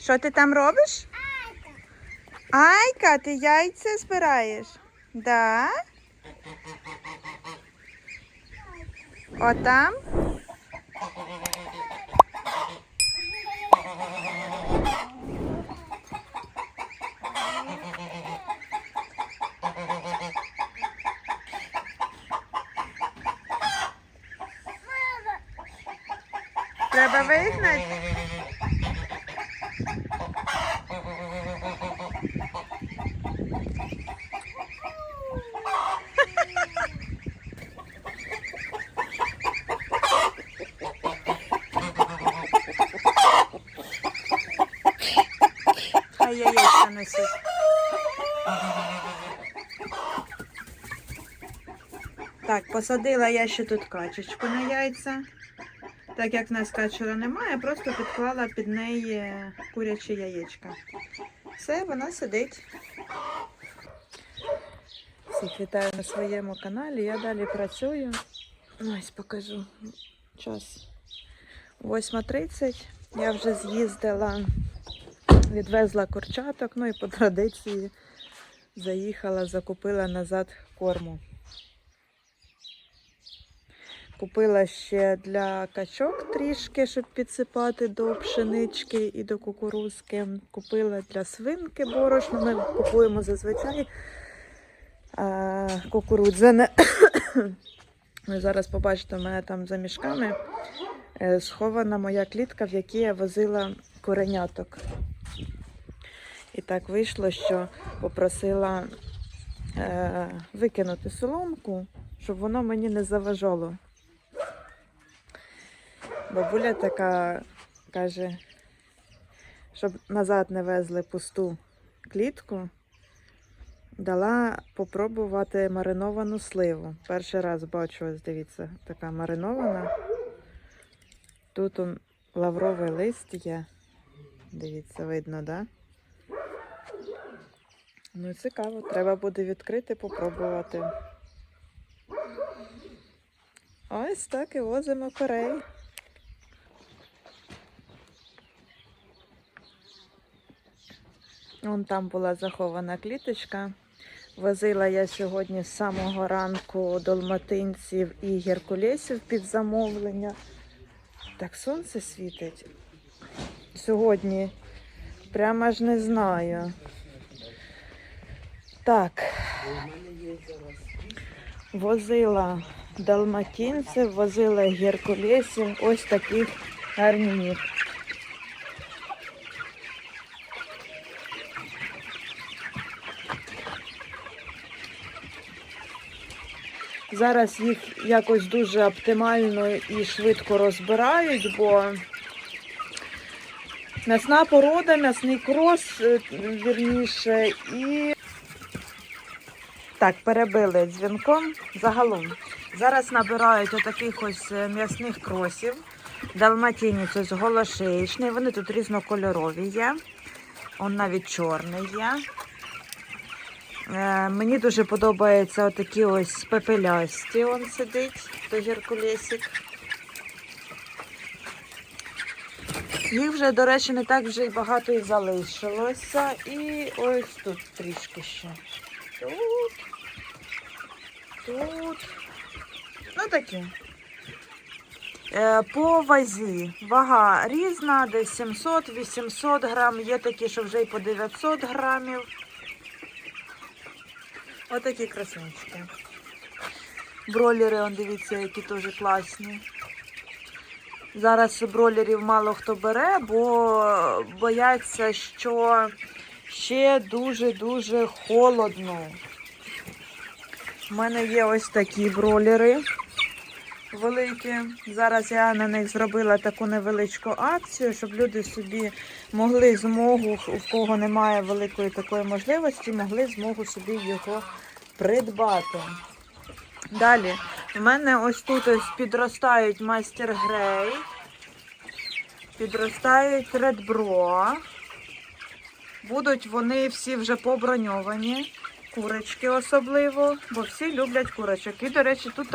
Що ти там робиш? Айка, ти яйця збираєш? Да? Отам? Треба вигнати? Хай яєчка несуть. Так, посадила я ще тут качечку на яйця. Так як в нас качера немає, просто підклала під неї куряче яєчка. Все, вона сидить. Всіх вітаю на своєму каналі. Я далі працюю. Ось покажу час. 8.30. Я вже з'їздила, відвезла курчаток, ну і по традиції заїхала, закупила назад корму. Купила ще для качок трішки, щоб підсипати до пшенички і до кукурузки. Купила для свинки борошно. Ми купуємо зазвичай а, кукурудзяне. Ви зараз побачите, у мене там за мішками е, схована моя клітка, в якій я возила кореняток. І так вийшло, що попросила е, викинути соломку, щоб воно мені не заважало. Бабуля така каже, щоб назад не везли пусту клітку, дала попробувати мариновану сливу. Перший раз бачу, ось дивіться, така маринована. Тут он лавровий лист є. Дивіться, видно, да? Ну, цікаво, треба буде відкрити, попробувати. Ось так і возимо корей. Вон там була захована кліточка. Возила я сьогодні з самого ранку долматинців і геркулесів під замовлення. Так сонце світить. Сьогодні прямо ж не знаю. Так. Возила далматинців, возила геркулесів, ось таких гарнів. Зараз їх якось дуже оптимально і швидко розбирають, бо м'ясна порода, м'ясний крос, е, вірніше, і так, перебили дзвінком загалом. Зараз набирають отаких ось е, м'ясних кросів. Далматинець ось голошеєчний, вони тут різнокольорові є. Он навіть чорний є. Е, мені дуже подобаються отакі ось пепелясті. Он сидить, то геркулесик. Їх вже, до речі, не так вже й багато і залишилося. І ось тут трішки ще. Тут. Тут. Ну такі. Е, По вазі вага різна, десь 700-800 грам. Є такі, що вже й по 900 грамів. Отакі красунчики. Бролери, он дивіться, які теж класні. Зараз бролерів мало хто бере, бо бояться, що ще дуже-дуже холодно. У мене є ось такі бролери великі. Зараз я на них зробила таку невеличку акцію, щоб люди собі могли змогу, в кого немає великої такої можливості, могли змогу собі його придбати. Далі, у мене ось тут ось підростають майстер грей, підростають редбро. Будуть вони всі вже поброньовані, курочки особливо, бо всі люблять курочок. І, до речі, тут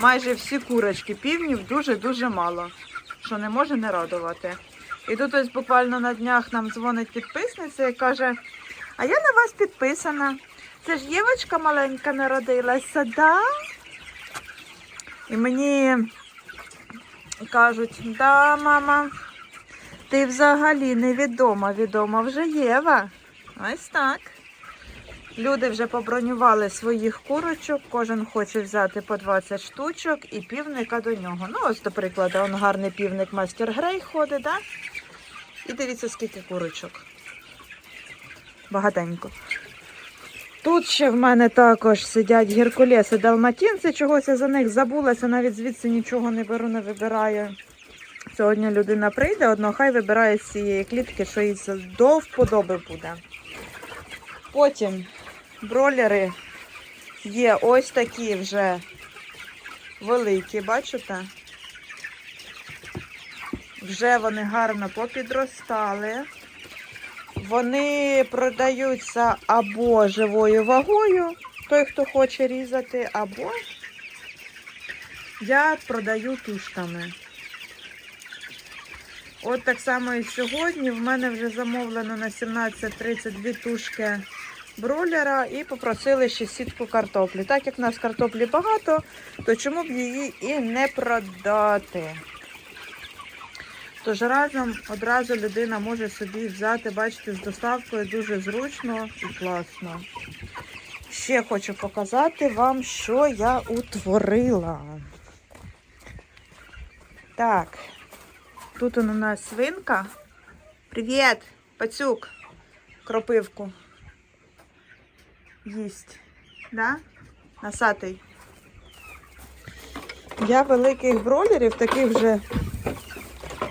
майже всі курочки, півнів дуже-дуже мало, що не може не радувати. І тут ось буквально на днях нам дзвонить підписниця і каже: А я на вас підписана. Це ж Євочка маленька народилася, да? І мені кажуть, да, мама, ти взагалі невідома, відома вже Єва. Ось так. Люди вже побронювали своїх курочок, кожен хоче взяти по 20 штучок і півника до нього. Ну, ось, до прикладу, он гарний півник Мастер Грей ходить, да? І дивіться, скільки курочок. Багатенько. Тут ще в мене також сидять геркулеси далматінці, чогось я за них забулася, навіть звідси нічого не беру, не вибираю. Сьогодні людина прийде, одно хай вибирає з цієї клітки, що їй до вподоби буде. Потім бролери є ось такі вже великі, бачите? Вже вони гарно попідростали. Вони продаються або живою вагою, той, хто хоче різати, або я продаю тушками. От так само і сьогодні в мене вже замовлено на 17.32 тушки бролера і попросили ще сітку картоплі. Так як в нас картоплі багато, то чому б її і не продати? Тож разом одразу людина може собі взяти, бачите, з доставкою дуже зручно і класно. Ще хочу показати вам, що я утворила. Так, тут у нас свинка. Привіт, пацюк, кропивку. Їсть. Да? Насатий. Я великих бролерів, таких вже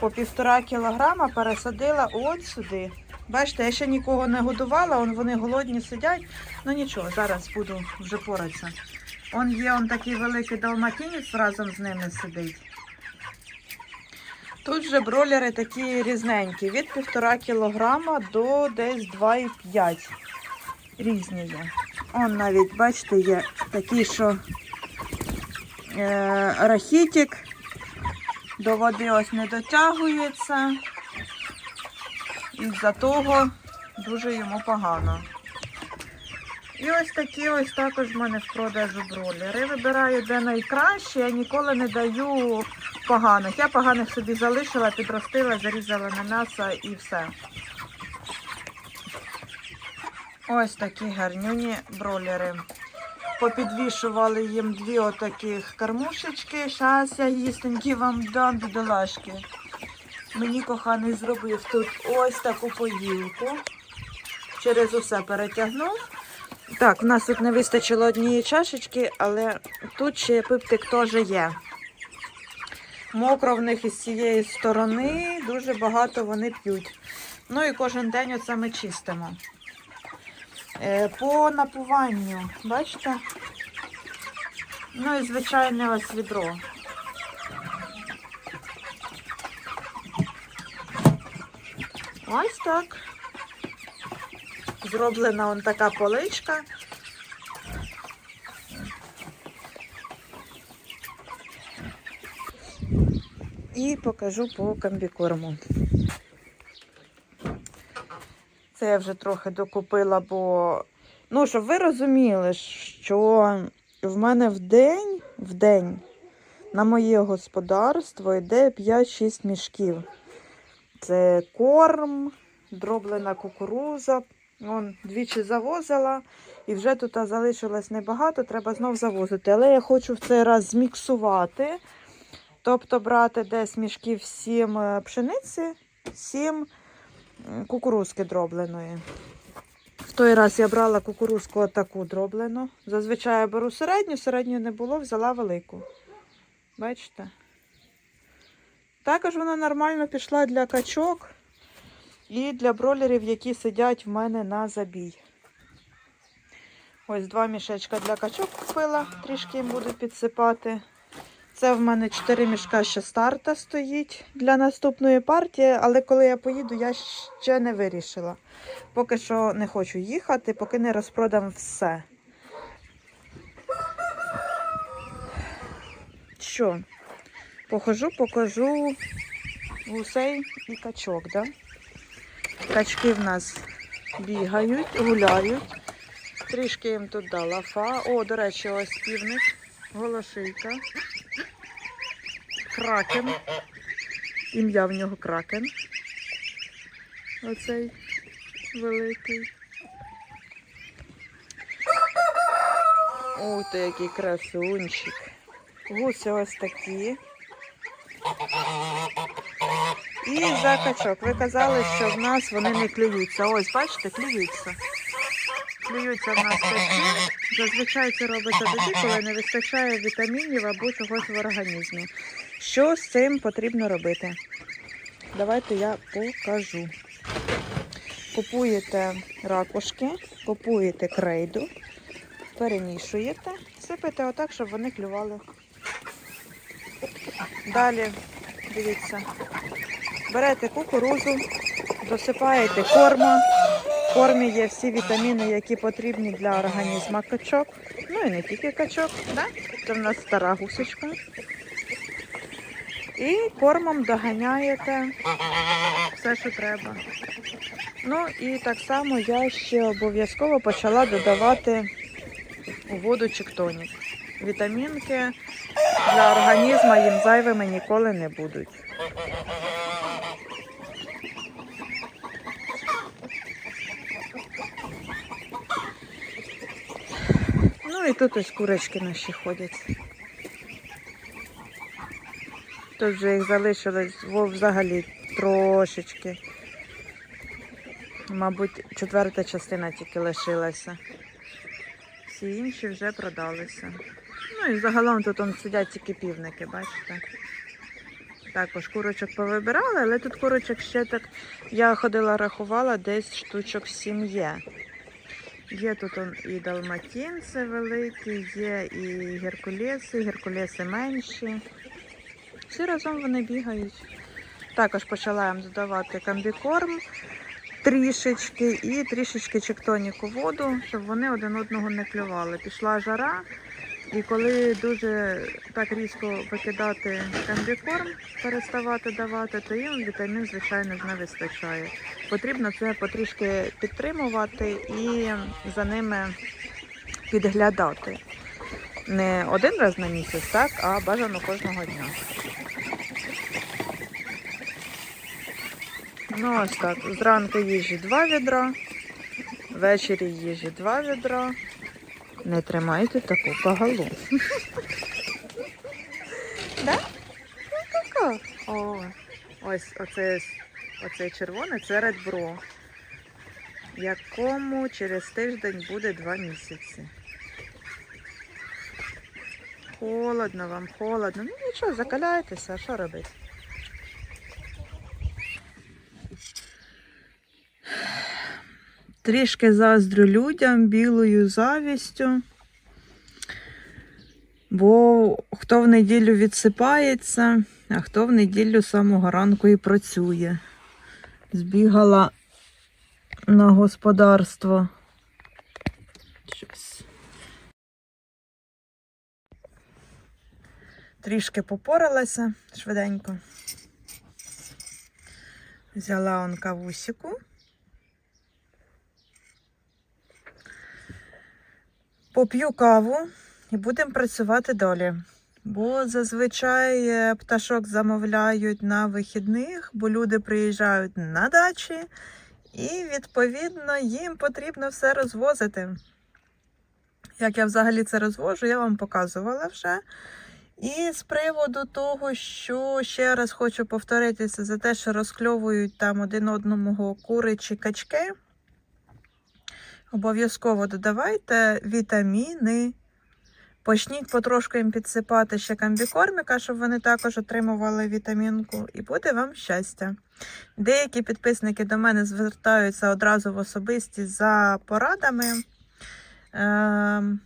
по півтора кілограма пересадила от сюди. Бачите, я ще нікого не годувала, он вони голодні сидять. Ну нічого, зараз буду вже поратися. Он є он такий великий далматинець разом з ними сидить. Тут же бролери такі різненькі, від півтора кілограма до десь 2,5. Різні є. Он навіть, бачите, є такий, що е, рахітик до води ось не дотягується. Із-за того дуже йому погано. І ось такі ось також в мене в продажу бролери. Вибираю, де найкраще, я ніколи не даю поганих. Я поганих собі залишила, підростила, зарізала на м'ясо і все. Ось такі гарнюні бролери. Попідвішували їм дві отаких кормушечки. Зараз я їстенькі вам дам бідолашки. Мені коханий зробив тут ось таку поїлку. Через усе перетягнув. Так, у нас тут не вистачило однієї чашечки, але тут ще пиптик теж є. Мокро в них із цієї сторони, дуже багато вони п'ють. Ну і кожен день оце ми чистимо. Е, По напуванню, бачите? Ну і звичайне ось відро. Ось так. Зроблена он така поличка. І покажу по комбікорму. Це я вже трохи докупила, бо, ну, щоб ви розуміли, що в мене в день, в день на моє господарство йде 5-6 мішків. Це корм, дроблена кукуруза. Вон, двічі завозила і вже тут залишилось небагато, треба знов завозити. Але я хочу в цей раз зміксувати. Тобто брати десь мішків 7 е, пшениці, 7 м, кукурузки дробленої. В той раз я брала кукурузку отаку дроблену. Зазвичай я беру середню, середньої не було, взяла велику. Бачите? Також вона нормально пішла для качок і для бролерів, які сидять в мене на забій. Ось два мішечка для качок купила, трішки їм буду підсипати. Це в мене 4 мішка ще старта стоїть для наступної партії, але коли я поїду, я ще не вирішила. Поки що не хочу їхати, поки не розпродам все. Що? Похожу, покажу гусей і качок, да? Качки в нас бігають, гуляють. Трішки їм тут дала фа. О, до речі, ось півник, голошийка. Кракен. Ім'я в нього кракен. Оцей великий. Ой, ти який красунчик. Гуси ось такі. І за качок. Ви казали, що в нас вони не клюються. Ось, бачите, клюються. Клюються в нас качки. Зазвичай це робиться тоді, коли не вистачає вітамінів або чогось в організмі. Що з цим потрібно робити? Давайте я покажу. Купуєте ракушки, купуєте крейду, перемішуєте, сипете отак, щоб вони клювали. Далі, дивіться, берете кукурузу, досипаєте корма. В кормі є всі вітаміни, які потрібні для організму качок. Ну і не тільки качок, да? це в нас стара гусочка. І кормом доганяєте все, що треба. Ну і так само я ще обов'язково почала додавати у воду чектонік. Вітамінки для організму їм зайвими ніколи не будуть. Ну і тут ось курочки наші ходять. Тут вже їх залишилось взагалі трошечки. Мабуть, четверта частина тільки лишилася. Всі інші вже продалися. Ну і загалом тут он сидять тільки півники, бачите? Також курочок повибирали, але тут курочок ще так. Я ходила, рахувала, десь штучок сім є. Є тут он і далматінці великі, є і геркулеси, геркулеси менші. Всі разом вони бігають. Також почала їм додавати комбікорм трішечки і трішечки чектоніку воду, щоб вони один одного не клювали. Пішла жара, і коли дуже так різко викидати комбікорм, переставати давати, то їм вітамін, звичайно, не вистачає. Потрібно це потрішки підтримувати і за ними підглядати. Не один раз на місяць, так, а бажано кожного дня. Ну, ось так. Зранку їжі два відра, ввечері їжі два відра. Не тримайте таку кагалу. Ну. О, ось оце, оце червоне це Bro, якому через тиждень буде два місяці. Холодно вам, холодно. Ну нічого, закаляйтеся, що робити? Трішки заздрю людям білою завістю. Бо хто в неділю відсипається, а хто в неділю з самого ранку і працює. Збігала на господарство. Трішки попоралася швиденько. Взяла он кавусіку. Поп'ю каву і будемо працювати далі. Бо зазвичай е, пташок замовляють на вихідних, бо люди приїжджають на дачі, і відповідно їм потрібно все розвозити. Як я взагалі це розвожу, я вам показувала вже. І з приводу того, що ще раз хочу повторитися за те, що розкльовують там один одному кури чи качки. Обов'язково додавайте вітаміни. Почніть потрошку їм підсипати ще комбікорміка, щоб вони також отримували вітамінку, і буде вам щастя. Деякі підписники до мене звертаються одразу в особисті за порадами. Ем,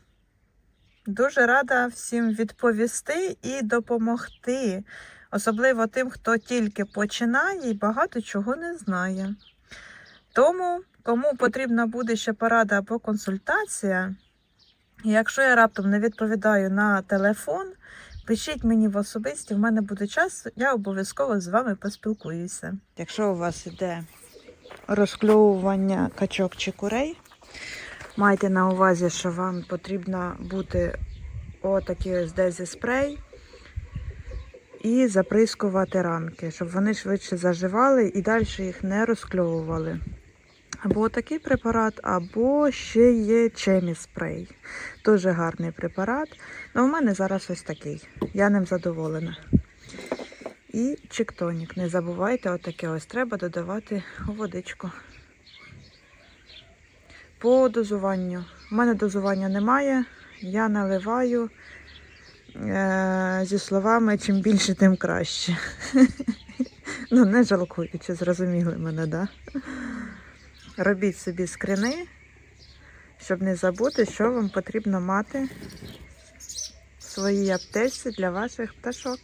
Дуже рада всім відповісти і допомогти, особливо тим, хто тільки починає і багато чого не знає. Тому, кому потрібна буде ще порада або консультація, якщо я раптом не відповідаю на телефон, Пишіть мені в особисті, в мене буде час, я обов'язково з вами поспілкуюся. Якщо у вас іде розкльовування качок чи курей, майте на увазі, що вам потрібно бути отакий ось дезі спрей і заприскувати ранки, щоб вони швидше заживали і далі їх не розкльовували. Або такий препарат, або ще є чемі спрей. Дуже гарний препарат. Ну, у мене зараз ось такий. Я ним задоволена. І чиктонік. Не забувайте, отаке ось треба додавати водичку. По дозуванню. У мене дозування немає. Я наливаю е- зі словами чим більше, тим краще. ну, не жалкуючи, зрозуміли мене, так? Да? Робіть собі скрини, щоб не забути, що вам потрібно мати в своїй аптечці для ваших пташок.